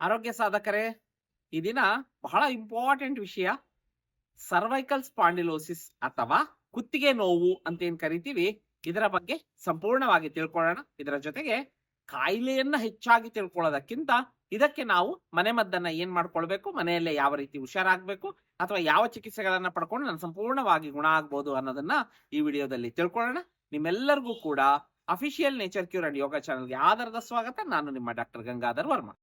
ಆರೋಗ್ಯ ಸಾಧಕರೇ, ಈ ದಿನ ಬಹಳ ಇಂಪಾರ್ಟೆಂಟ್ ವಿಷಯ. ಸರ್ವೈಕಲ್ ಸ್ಪಾಂಡಿಲೋಸಿಸ್ ಅಥವಾ ಕುತ್ತಿಗೆ ನೋವು ಅಂತ ಏನ್ ಕರಿತೀವಿ, ಇದರ ಬಗ್ಗೆ ಸಂಪೂರ್ಣವಾಗಿ ತಿಳ್ಕೊಳ್ಳೋಣ. ಇದರ ಜೊತೆಗೆ ಕಾಯಿಲೆಯನ್ನ ಹೆಚ್ಚಾಗಿ ತಿಳ್ಕೊಳ್ಳೋದಕ್ಕಿಂತ ಇದಕ್ಕೆ ನಾವು ಮನೆ ಮದ್ದನ್ನ ಏನ್ ಮಾಡ್ಕೊಳ್ಬೇಕು, ಮನೆಯಲ್ಲೇ ಯಾವ ರೀತಿ ಹುಷಾರಾಗ್ಬೇಕು ಅಥವಾ ಯಾವ ಚಿಕಿತ್ಸೆಗಳನ್ನ ಪಡ್ಕೊಂಡು ನಾನು ಸಂಪೂರ್ಣವಾಗಿ ಗುಣ ಆಗ್ಬೋದು ಅನ್ನೋದನ್ನ ಈ ವಿಡಿಯೋದಲ್ಲಿ ತಿಳ್ಕೊಳ್ಳೋಣ. ನಿಮ್ಮೆಲ್ಲರಿಗೂ ಕೂಡ official nature cure and yoga ಚಾನಲ್ಗೆ ಆಧಾರದ ಸ್ವಾಗತ. ನಾನು ನಿಮ್ಮ ಡಾಕ್ಟರ್ ಗಂಗಾಧರ್ ವರ್ಮಾ.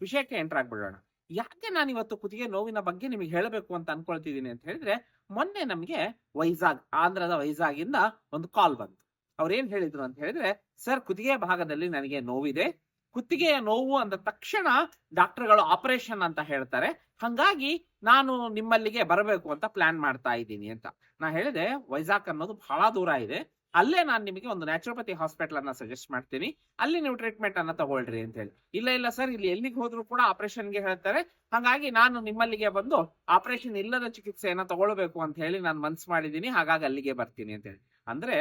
ವಿಷಯಕ್ಕೆ ಎಂಟರ್ ಆಗ್ಬಿಡೋಣ. ಯಾಕೆ ನಾನು ಇವತ್ತು ಕುತ್ತಿಗೆ ನೋವಿನ ಬಗ್ಗೆ ನಿಮಗೆ ಹೇಳಬೇಕು ಅಂತ ಅನ್ಕೊಳ್ತಿದ್ದೀನಿ ಅಂತ ಹೇಳಿದ್ರೆ, ಮೊನ್ನೆ ನಮಗೆ ವೈಜಾಗ್, ಆಂಧ್ರದ ವೈಜಾಗಿಂದ ಒಂದು ಕಾಲ್ ಬಂತು. ಅವ್ರು ಏನ್ ಹೇಳಿದ್ರು ಅಂತ ಹೇಳಿದ್ರೆ ಸರ್ ಕುತ್ತಿಗೆ ಭಾಗದಲ್ಲಿ ನನಗೆ ನೋವಿದೆ. ಕುತ್ತಿಗೆಯ ನೋವು ಅಂದ ತಕ್ಷಣ ಡಾಕ್ಟರ್ಗಳು ಆಪರೇಷನ್ ಅಂತ ಹೇಳ್ತಾರೆ. ಹಂಗಾಗಿ ನಾನು ನಿಮ್ಮಲ್ಲಿಗೆ ಬರಬೇಕು ಅಂತ ಪ್ಲಾನ್ ಮಾಡ್ತಾ ಇದ್ದೀನಿ ಅಂತ. ನಾ ಹೇಳಿದೆ, ವೈಜಾಗ್ ಅನ್ನೋದು ಬಹಳ ದೂರ ಇದೆ. ಅಲ್ಲೇ ನಾನು ನಿಮಗೆ ಒಂದು ನ್ಯಾಚುರೋಪತಿ ಹಾಸ್ಪಿಟಲ್ ಅನ್ನ ಸಜೆಸ್ಟ್ ಮಾಡ್ತೀನಿ. ಅಲ್ಲಿ ನೀವು ಟ್ರೀಟ್ಮೆಂಟ್ ಅನ್ನ ತಗೊಳ್ರಿ ಅಂತ ಹೇಳಿ. ಇಲ್ಲ ಇಲ್ಲ ಸರ್ ಇಲ್ಲಿ ಎಲ್ಲಿಗೆ ಹೋದ್ರು ಕೂಡ ಆಪರೇಷನ್ಗೆ ಹೇಳ್ತಾರೆ. ಹಾಗಾಗಿ ನಾನು ನಿಮ್ಮಲ್ಲಿಗೆ ಬಂದು ಆಪರೇಷನ್ ಇಲ್ಲದ ಚಿಕಿತ್ಸೆಯನ್ನ ತಗೊಳ್ಬೇಕು ಅಂತ ಹೇಳಿ ನಾನು ಮನ್ಸು ಮಾಡಿದ್ದೀನಿ ಹಾಗಾಗಿ ಅಲ್ಲಿಗೆ ಬರ್ತೀನಿ ಅಂತ ಹೇಳಿ. ಅಂದ್ರೆ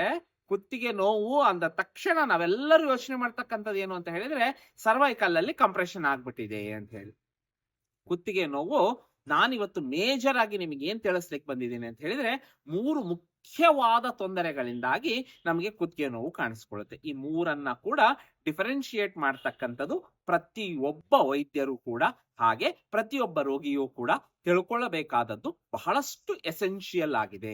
ಕುತ್ತಿಗೆ ನೋವು ಅಂದ ತಕ್ಷಣ ನಾವೆಲ್ಲರೂ ಯೋಚನೆ ಮಾಡ್ತಕ್ಕಂಥದ್ದು ಏನು ಅಂತ ಹೇಳಿದ್ರೆ ಸರ್ವೈಕಲ್ ಅಲ್ಲಿ ಕಂಪ್ರೆಷನ್ ಆಗ್ಬಿಟ್ಟಿದೆ ಅಂತ ಹೇಳಿ. ಕುತ್ತಿಗೆ ನೋವು ನಾನಿವತ್ತು ಮೇಜರ್ ಆಗಿ ನಿಮಗೆ ಏನ್ ತಿಳಿಸ್ಲಿಕ್ಕೆ ಬಂದಿದ್ದೀನಿ ಅಂತ ಹೇಳಿದ್ರೆ, ಮೂರು ಮುಖ್ಯವಾದ ತೊಂದರೆಗಳಿಂದಾಗಿ ನಮಗೆ ಕುತ್ತಿಗೆ ನೋವು ಕಾಣಿಸ್ಕೊಳ್ಳುತ್ತೆ. ಈ ಮೂರನ್ನ ಕೂಡ ಡಿಫರೆನ್ಶಿಯೇಟ್ ಮಾಡ್ತಕ್ಕಂಥದ್ದು ಪ್ರತಿಯೊಬ್ಬ ವೈದ್ಯರು ಕೂಡ, ಹಾಗೆ ಪ್ರತಿಯೊಬ್ಬ ರೋಗಿಯೂ ಕೂಡ ತಿಳ್ಕೊಳ್ಳಬೇಕಾದದ್ದು ಬಹಳಷ್ಟು ಎಸೆನ್ಷಿಯಲ್ ಆಗಿದೆ.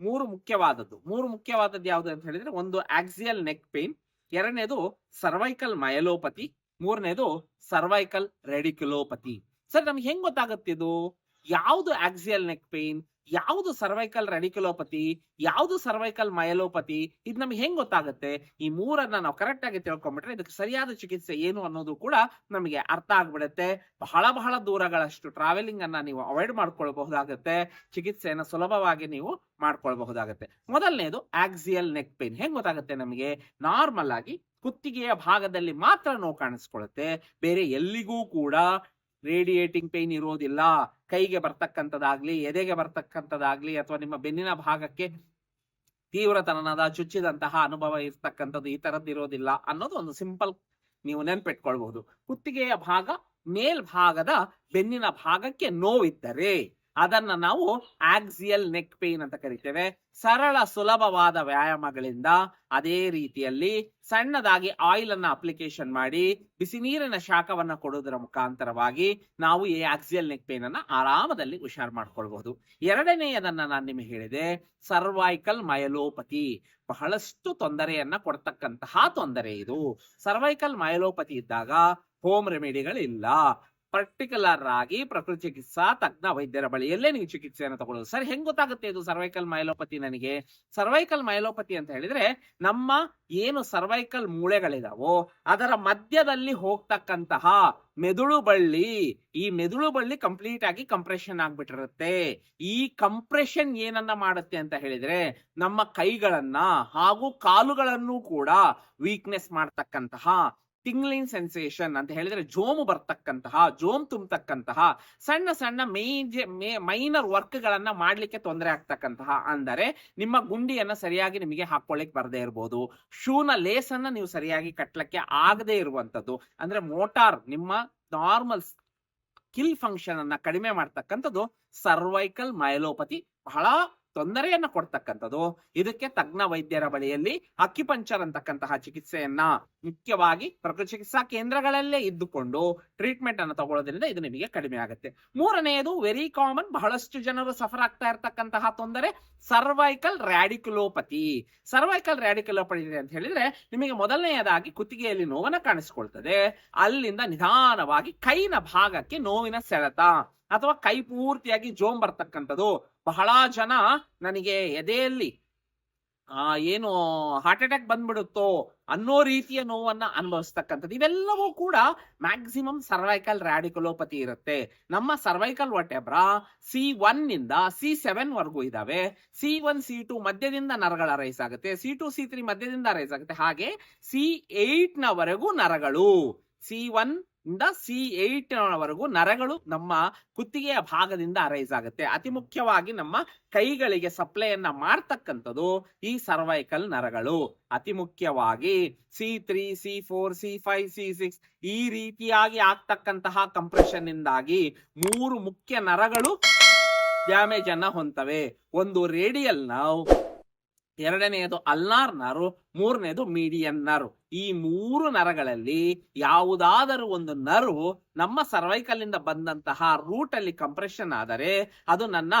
ಮೂರು ಮುಖ್ಯವಾದದ್ದು. ಮೂರು ಮುಖ್ಯವಾದದ್ದು ಯಾವುದು ಅಂತ ಹೇಳಿದ್ರೆ, ಒಂದು ಆಕ್ಸಿಯಲ್ ನೆಕ್ ಪೇನ್ ಎರಡನೇದು ಸರ್ವೈಕಲ್ ಮಯಲೋಪತಿ ಮೂರನೇದು ಸರ್ವೈಕಲ್ ರೆಡಿಕ್ಯುಲೋಪತಿ ಸರ್, ನಮ್ಗೆ ಹೆಂಗ್ ಗೊತ್ತಾಗತ್ತೆ ಇದು? ಯಾವ್ದು ಆಕ್ಸಿಯಲ್ ನೆಕ್ ಪೇನ್ ಯಾವ್ದು ಸರ್ವೈಕಲ್ ರೆಡಿಕ್ಯುಲೋಪತಿ ಯಾವ್ದು ಸರ್ವೈಕಲ್ ಮಯಲೋಪತಿ ಇದು ನಮ್ಗೆ ಹೆಂಗ್ ಗೊತ್ತಾಗುತ್ತೆ? ಈ ಮೂರನ್ನ ನಾವು ಕರೆಕ್ಟ್ ಆಗಿ ತಿಳ್ಕೊಂಡ್ಬಿಟ್ರೆ ಇದಕ್ಕೆ ಸರಿಯಾದ ಚಿಕಿತ್ಸೆ ಏನು ಅನ್ನೋದು ಕೂಡ ನಮಗೆ ಅರ್ಥ ಆಗ್ಬಿಡುತ್ತೆ. ಬಹಳ ಬಹಳ ದೂರಗಳಷ್ಟು ಟ್ರಾವೆಲಿಂಗ್ ಅನ್ನ ನೀವು ಅವಾಯ್ಡ್ ಮಾಡ್ಕೊಳ್ಬಹುದಾಗತ್ತೆ. ಚಿಕಿತ್ಸೆಯನ್ನ ಸುಲಭವಾಗಿ ನೀವು ಮಾಡ್ಕೊಳ್ಬಹುದಾಗತ್ತೆ. ಮೊದಲನೇದು ಆಕ್ಸಿಯಲ್ ನೆಕ್ ಪೇನ್ ಹೆಂಗ್ ಗೊತ್ತಾಗುತ್ತೆ ನಮಗೆ? ನಾರ್ಮಲ್ ಆಗಿ ಕುತ್ತಿಗೆಯ ಭಾಗದಲ್ಲಿ ಮಾತ್ರ ನೋವು ಕಾಣಿಸ್ಕೊಳ್ಳುತ್ತೆ ಬೇರೆ ಎಲ್ಲಿಗೂ ಕೂಡ ರೇಡಿಯೇಟಿಂಗ್ ಪೇನ್ ಇರೋದಿಲ್ಲ ಕೈಗೆ ಬರ್ತಕ್ಕಂಥದ್ದಾಗ್ಲಿ, ಎದೆಗೆ ಬರ್ತಕ್ಕಂಥದ್ದಾಗ್ಲಿ, ಅಥವಾ ನಿಮ್ಮ ಬೆನ್ನಿನ ಭಾಗಕ್ಕೆ ತೀವ್ರತನದ ಚುಚ್ಚಿದಂತಹ ಅನುಭವ ಇರ್ತಕ್ಕಂಥದ್ದು ಈ ತರದ್ದು ಇರೋದಿಲ್ಲ ಅನ್ನೋದು ಒಂದು ಸಿಂಪಲ್ ನೀವು ನೆನ್ಪಿಟ್ಕೊಳ್ಬಹುದು. ಕುತ್ತಿಗೆಯ ಭಾಗ ಮೇಲ್ಭಾಗದ ಬೆನ್ನಿನ ಭಾಗಕ್ಕೆ ನೋವಿದ್ದರೆ ಅದನ್ನ ನಾವು ಆಕ್ಸಿಯಲ್ ನೆಕ್ ಪೇನ್ ಅಂತ ಕರಿತೇವೆ. ಸರಳ ಸುಲಭವಾದ ವ್ಯಾಯಾಮಗಳಿಂದ ಅದೇ ರೀತಿಯಲ್ಲಿ ಸಣ್ಣದಾಗಿ ಆಯಿಲ್ ಅನ್ನ ಅಪ್ಲಿಕೇಶನ್ ಮಾಡಿ ಬಿಸಿ ನೀರಿನ ಶಾಖವನ್ನ ಕೊಡೋದರ ಮುಖಾಂತರವಾಗಿ ನಾವು ಈ ಆಕ್ಸಿಯಲ್ ನೆಕ್ ಪೇನ್ ಅನ್ನ ಆರಾಮದಲ್ಲಿ ಹುಷಾರ್ ಮಾಡ್ಕೊಳ್ಬಹುದು. ಎರಡನೆಯದನ್ನ ನಾನು ನಿಮಗೆ ಹೇಳಿದೆ ಸರ್ವೈಕಲ್ ಮಯಲೋಪತಿ ಬಹಳಷ್ಟು ತೊಂದರೆಯನ್ನ ಕೊಡ್ತಕ್ಕಂತಹ ತೊಂದರೆ ಇದು. ಸರ್ವೈಕಲ್ ಮಯಲೋಪತಿ ಇದ್ದಾಗ ಹೋಮ್ ರೆಮಿಡಿಗಳಿಲ್ಲ ಪರ್ಟಿಕ್ಯುಲರ್ ಆಗಿ ಪ್ರಕೃತಿ ಚಿಕಿತ್ಸಾ ತಜ್ಞ ವೈದ್ಯರ ಬಳಿಯಲ್ಲೇ ನೀವು ಚಿಕಿತ್ಸೆಯನ್ನು ತಗೊಳ್ಳೋದು. ಸರ್, ಹೆಂಗ್ ಗೊತ್ತಾಗುತ್ತೆ ಇದು ಸರ್ವೈಕಲ್ ಮೈಲೋಪತಿ ನನಗೆ? ಸರ್ವೈಕಲ್ ಮೈಲೋಪತಿ ಅಂತ ಹೇಳಿದ್ರೆ ನಮ್ಮ ಏನು ಸರ್ವೈಕಲ್ ಮೂಳೆಗಳಿದಾವೋ, ಅದರ ಮಧ್ಯದಲ್ಲಿ ಹೋಗ್ತಕ್ಕಂತಹ ಮೆದುಳು ಬಳ್ಳಿ, ಈ ಮೆದುಳು ಬಳ್ಳಿ ಕಂಪ್ಲೀಟ್ ಆಗಿ ಕಂಪ್ರೆಷನ್ ಆಗ್ಬಿಟ್ಟಿರುತ್ತೆ. ಈ ಕಂಪ್ರೆಷನ್ ಏನನ್ನ ಮಾಡುತ್ತೆ ಅಂತ ಹೇಳಿದ್ರೆ ನಮ್ಮ ಕೈಗಳನ್ನ ಹಾಗೂ ಕಾಲುಗಳನ್ನು ಕೂಡ ವೀಕ್ನೆಸ್ ಮಾಡ್ತಕ್ಕಂತಹ ಟಿಂಗ್ಲಿಂಗ್ ಸೆನ್ಸೇಷನ್ ಅಂತ ಹೇಳಿದ್ರೆ ಜೋಮು ಬರ್ತಕ್ಕಂತಹ, ಜೋಮ್ ತುಂಬತಕ್ಕಂತಹ, ಸಣ್ಣ ಸಣ್ಣ ಮೇಜ್ ಮೈನರ್ ವರ್ಕ್ ಗಳನ್ನ ಮಾಡ್ಲಿಕ್ಕೆ ತೊಂದರೆ ಆಗ್ತಕ್ಕಂತಹ. ಅಂದರೆ ನಿಮ್ಮ ಗುಂಡಿಯನ್ನ ಸರಿಯಾಗಿ ನಿಮಗೆ ಹಾಕೊಳ್ಳಿಕ್ ಬರದೇ ಇರಬಹುದು ಶೂನ ಲೇಸ್ ಅನ್ನ ನೀವು ಸರಿಯಾಗಿ ಕಟ್ಲಕ್ಕೆ ಆಗದೆ ಇರುವಂತದ್ದು ಅಂದ್ರೆ ಮೋಟಾರ್ ನಿಮ್ಮ ನಾರ್ಮಲ್ ಸ್ಕಿಲ್ ಫಂಕ್ಷನ್ ಅನ್ನ ಕಡಿಮೆ ಮಾಡ್ತಕ್ಕಂಥದ್ದು ಸರ್ವೈಕಲ್ ಮೈಲೋಪತಿ ಬಹಳ ತೊಂದರೆಯನ್ನ ಕೊಡ್ತಕ್ಕಂಥದ್ದು. ಇದಕ್ಕೆ ತಜ್ಞ ವೈದ್ಯರ ಬಳಿಯಲ್ಲಿ ಅಕ್ಯುಪಂಚರ್ ಅಂತಕ್ಕಂತಹ ಚಿಕಿತ್ಸೆಯನ್ನ ಮುಖ್ಯವಾಗಿ ಪ್ರಕೃತಿ ಚಿಕಿತ್ಸಾ ಕೇಂದ್ರಗಳಲ್ಲೇ ಇದ್ದುಕೊಂಡು ಟ್ರೀಟ್ಮೆಂಟ್ ಅನ್ನು ತಗೊಳ್ಳೋದ್ರಿಂದ ಇದು ನಿಮಗೆ ಕಡಿಮೆ ಆಗುತ್ತೆ. ಮೂರನೆಯದು ವೆರಿ ಕಾಮನ್ ಬಹಳಷ್ಟು ಜನರು ಸಫರ್ ಆಗ್ತಾ ಇರತಕ್ಕಂತಹ ತೊಂದರೆ ಸರ್ವೈಕಲ್ ರ್ಯಾಡಿಕ್ಯುಲೋಪತಿ ಸರ್ವೈಕಲ್ ರ್ಯಾಡಿಕ್ಯುಲೋಪತಿ ಅಂತ ಹೇಳಿದ್ರೆ ನಿಮಗೆ ಮೊದಲನೆಯದಾಗಿ ಕುತ್ತಿಗೆಯಲ್ಲಿ ನೋವನ್ನ ಕಾಣಿಸಿಕೊಳ್ತದೆ. ಅಲ್ಲಿಂದ ನಿಧಾನವಾಗಿ ಕೈನ ಭಾಗಕ್ಕೆ ನೋವಿನ ಸೆಳೆತ ಅಥವಾ ಕೈ ಪೂರ್ತಿಯಾಗಿ ಜೋಮ್ ಬರ್ತಕ್ಕಂಥದ್ದು. ಬಹಳ ಜನ ನನಗೆ ಎದೆಯಲ್ಲಿ, ಆ, ಏನು ಹಾರ್ಟ್ ಅಟ್ಯಾಕ್ ಬಂದ್ಬಿಡುತ್ತೋ ಅನ್ನೋ ರೀತಿಯ ನೋವನ್ನ ಅನುಭವಿಸ್ತಕ್ಕಂಥದ್ದು. ಇವೆಲ್ಲವೂ ಕೂಡ ಮ್ಯಾಕ್ಸಿಮಮ್ ಸರ್ವೈಕಲ್ ರ್ಯಾಡಿಕುಲೋಪತಿ ಇರುತ್ತೆ. ನಮ್ಮ ಸರ್ವೈಕಲ್ ವಟೆಬ್ರಾ ಸಿ ಒನ್ನಿಂದ ಸಿ ಸೆವೆನ್ ವರ್ಗೂ ಇದಾವೆ. ಸಿ ಒನ್ ಸಿ ಟು ಮಧ್ಯದಿಂದ ನರಗಳ ರೈಸ್ ಆಗುತ್ತೆ. ಸಿ ಟು ಸಿ ತ್ರೀ ಮಧ್ಯದಿಂದ ರೈಸ್ ಆಗುತ್ತೆ. ಹಾಗೆ ಸಿ ಏಟ್ ನವರೆಗೂ ನರಗಳು. ಸಿ ಒನ್ ಇಂದ ಸಿ ಏಟ್ ವರೆಗೂ ನರಗಳು ನಮ್ಮ ಕುತ್ತಿಗೆಯ ಭಾಗದಿಂದ ಅರೈಸ್ ಆಗುತ್ತೆ. ಅತಿ ಮುಖ್ಯವಾಗಿ ನಮ್ಮ ಕೈಗಳಿಗೆ ಸಪ್ಲೈಯನ್ನ ಮಾಡ್ತಕ್ಕಂಥದ್ದು ಈ ಸರ್ವೈಕಲ್ ನರಗಳು. ಅತಿ ಮುಖ್ಯವಾಗಿ C three C four C five C six ಈ ರೀತಿಯಾಗಿ ಆಗ್ತಕ್ಕಂತಹ ಕಂಪ್ರೆಷನ್ ಇಂದಾಗಿ ಮೂರು ಮುಖ್ಯ ನರಗಳು ಡ್ಯಾಮೇಜ್ ಅನ್ನ ಹೊಂತವೆ. ಒಂದು ರೇಡಿಯಲ್ ನರ್ವ್ ಎರಡನೆಯದು ಅಲ್ನಾರ್ ನರು ಮೂರನೇದು ಮೀಡಿಯನ್ ನರು. ಈ ಮೂರು ನರಗಳಲ್ಲಿ ಯಾವುದಾದರೂ ಒಂದು ನರು ನಮ್ಮ ಸರ್ವೈಕಲ್ ಇಂದ ಬಂದಂತಹ ರೂಟ್ ಅಲ್ಲಿ ಕಂಪ್ರೆಷನ್ ಆದರೆ ಅದು ನನ್ನ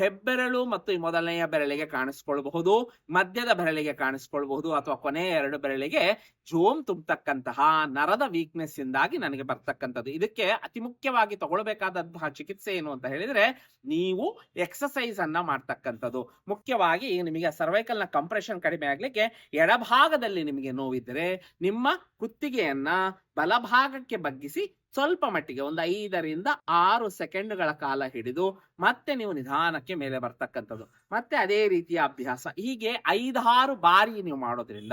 ಹೆಬ್ಬೆರಳು ಮತ್ತು ಈ ಮೊದಲನೆಯ ಬೆರಳಿಗೆ ಕಾಣಿಸ್ಕೊಳ್ಬಹುದು, ಮಧ್ಯದ ಬೆರಳಿಗೆ ಕಾಣಿಸ್ಕೊಳ್ಬಹುದು ಅಥವಾ ಕೊನೆಯ ಎರಡು ಬೆರಳಿಗೆ ಜೋಮ್ ತುಂಬತಕ್ಕಂತಹ ನರದ ವೀಕ್ನೆಸ್ ಇಂದಾಗಿ ನನಗೆ ಬರ್ತಕ್ಕಂಥದ್ದು. ಇದಕ್ಕೆ ಅತಿ ಮುಖ್ಯವಾಗಿ ತಗೊಳ್ಬೇಕಾದಂತಹ ಚಿಕಿತ್ಸೆ ಏನು ಅಂತ ಹೇಳಿದ್ರೆ ನೀವು ಎಕ್ಸಸೈಸ್ ಅನ್ನ ಮಾಡ್ತಕ್ಕಂಥದ್ದು. ಮುಖ್ಯವಾಗಿ ನಿಮಗೆ ಸರ್ವೈಕಲ್ನ ಕಂಪ್ರೆಷನ್ ಕಡಿಮೆ ಆಗ್ಲಿಕ್ಕೆ ಎಡಭಾಗದಲ್ಲಿ ನಿಮಗೆ ನೋವಿದ್ದರೆ ನಿಮ್ಮ ಕುತ್ತಿಗೆಯನ್ನ ಬಲಭಾಗಕ್ಕೆ ಬಗ್ಗಿಸಿ ಸ್ವಲ್ಪ ಮಟ್ಟಿಗೆ ಒಂದು ಐದರಿಂದ ಆರು ಸೆಕೆಂಡ್ಗಳ ಕಾಲ ಹಿಡಿದು ಮತ್ತೆ ನೀವು ನಿಧಾನಕ್ಕೆ ಮೇಲೆ ಬರ್ತಕ್ಕಂಥದ್ದು. ಮತ್ತೆ ಅದೇ ರೀತಿಯ ಅಭ್ಯಾಸ. ಹೀಗೆ ಐದಾರು ಬಾರಿ ನೀವು ಮಾಡೋದ್ರಿಂದ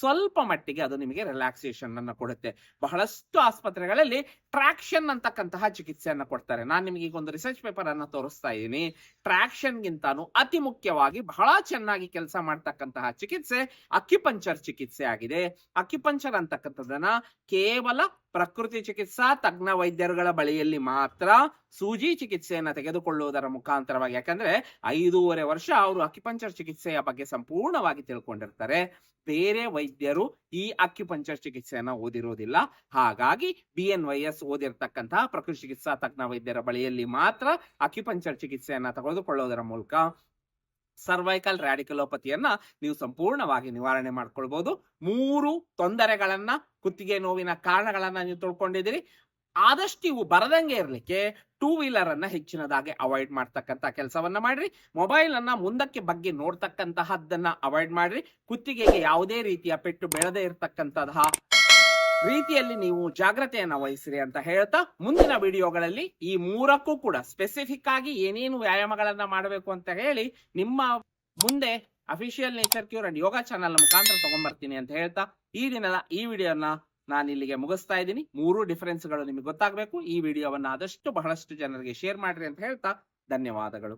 ಸ್ವಲ್ಪ ಮಟ್ಟಿಗೆ ಅದು ನಿಮಗೆ ರಿಲ್ಯಾಕ್ಸೇಷನ್ ಅನ್ನ ಕೊಡುತ್ತೆ. ಬಹಳಷ್ಟು ಆಸ್ಪತ್ರೆಗಳಲ್ಲಿ ಟ್ರಾಕ್ಷನ್ ಅಂತಕ್ಕಂತಹ ಚಿಕಿತ್ಸೆಯನ್ನ ಕೊಡ್ತಾರೆ. ನಾನು ನಿಮಗೆ ಈಗ ಒಂದು ರಿಸರ್ಚ್ ಪೇಪರ್ ಅನ್ನ ತೋರಿಸ್ತಾ ಇದ್ದೀನಿ ಟ್ರಾಕ್ಷನ್ ಗಿಂತಾನು ಅತಿ ಮುಖ್ಯವಾಗಿ ಬಹಳ ಚೆನ್ನಾಗಿ ಕೆಲಸ ಮಾಡ್ತಕ್ಕಂತಹ ಚಿಕಿತ್ಸೆ ಅಕ್ಯುಪಂಚರ್ ಚಿಕಿತ್ಸೆ ಆಗಿದೆ. ಅಕ್ಯುಪಂಚರ್ ಅಂತಕ್ಕಂಥದ್ದನ್ನ ಕೇವಲ ಪ್ರಕೃತಿ ಚಿಕಿತ್ಸಾ ತಜ್ಞ ವೈದ್ಯರುಗಳ ಬಳಿಯಲ್ಲಿ ಮಾತ್ರ ಸೂಜಿ ಚಿಕಿತ್ಸೆಯನ್ನ ತೆಗೆದುಕೊಳ್ಳುವುದರ ಮುಖಾಂತರವಾಗಿ. ಯಾಕಂದ್ರೆ ಐದೂವರೆ ವರ್ಷ ಅವರು ಅಕ್ಯುಪಂಚರ್ ಚಿಕಿತ್ಸೆಯ ಬಗ್ಗೆ ಸಂಪೂರ್ಣವಾಗಿ ತಿಳ್ಕೊಂಡಿರ್ತಾರೆ. ಬೇರೆ ವೈದ್ಯರು ಈ ಅಕ್ಯುಪಂಚರ್ ಚಿಕಿತ್ಸೆಯನ್ನ ಓದಿರುವುದಿಲ್ಲ ಹಾಗಾಗಿ ಬಿ ಎನ್ ವೈ ಎಸ್ ಓದಿರ್ತಕ್ಕಂತಹ ಪ್ರಕೃತಿ ಚಿಕಿತ್ಸಾ ತಜ್ಞ ವೈದ್ಯರ ಬಳಿಯಲ್ಲಿ ಮಾತ್ರ ಅಕ್ಯುಪಂಚರ್ ಚಿಕಿತ್ಸೆಯನ್ನ ತೆಗೆದುಕೊಳ್ಳುವುದರ ಮೂಲಕ ಸರ್ವೈಕಲ್ ರ್ಯಾಡಿಕಲೋಪತಿಯನ್ನ ನೀವು ಸಂಪೂರ್ಣವಾಗಿ ನಿವಾರಣೆ ಮಾಡ್ಕೊಳ್ಬಹುದು ಮೂರು ತೊಂದರೆಗಳನ್ನ, ಕುತ್ತಿಗೆ ನೋವಿನ ಕಾರಣಗಳನ್ನ ನೀವು ತಿಳ್ಕೊಂಡಿದ್ದೀರಿ. ಆದಷ್ಟು ಇವು ಬರದಂಗೆ ಇರಲಿಕ್ಕೆ ಟೂ ವೀಲರ್ ಅನ್ನ ಹೆಚ್ಚಿನದಾಗಿ ಅವಾಯ್ಡ್ ಮಾಡ್ತಕ್ಕಂತ ಕೆಲಸವನ್ನ ಮಾಡ್ರಿ. ಮೊಬೈಲ್ ಅನ್ನ ಮುಂದಕ್ಕೆ ಬಗ್ಗೆ ನೋಡ್ತಕ್ಕಂತಹದ್ದನ್ನ ಅವಾಯ್ಡ್ ಮಾಡ್ರಿ. ಕುತ್ತಿಗೆಗೆ ಯಾವುದೇ ರೀತಿಯ ಪೆಟ್ಟು ಬೆಳೆದೇ ಇರತಕ್ಕಂತಹ ರೀತಿಯಲ್ಲಿ ನೀವು ಜಾಗ್ರತೆಯನ್ನ ವಹಿಸಿರಿ ಅಂತ ಹೇಳ್ತಾ ಮುಂದಿನ ವಿಡಿಯೋಗಳಲ್ಲಿ ಈ ಮೂರಕ್ಕೂ ಕೂಡ ಸ್ಪೆಸಿಫಿಕ್ ಆಗಿ ಏನೇನು ವ್ಯಾಯಾಮಗಳನ್ನ ಮಾಡಬೇಕು ಅಂತ ಹೇಳಿ ನಿಮ್ಮ ಮುಂದೆ official nature cure and yoga channel ಮುಖಾಂತರ ತಗೊಂಡ್ಬರ್ತೀನಿ ಅಂತ ಹೇಳ್ತಾ ಈ ದಿನದ ಈ ವಿಡಿಯೋನ ನಾನು ಇಲ್ಲಿಗೆ ಮುಗಿಸ್ತಾ ಇದ್ದೀನಿ. ಮೂರು ಡಿಫರೆನ್ಸ್ಗಳು ನಿಮಗೆ ಗೊತ್ತಾಗಬೇಕು. ಈ ವಿಡಿಯೋವನ್ನ ಆದಷ್ಟು ಬಹಳಷ್ಟು ಜನರಿಗೆ ಶೇರ್ ಮಾಡ್ರಿ ಅಂತ ಹೇಳ್ತಾ ಧನ್ಯವಾದಗಳು.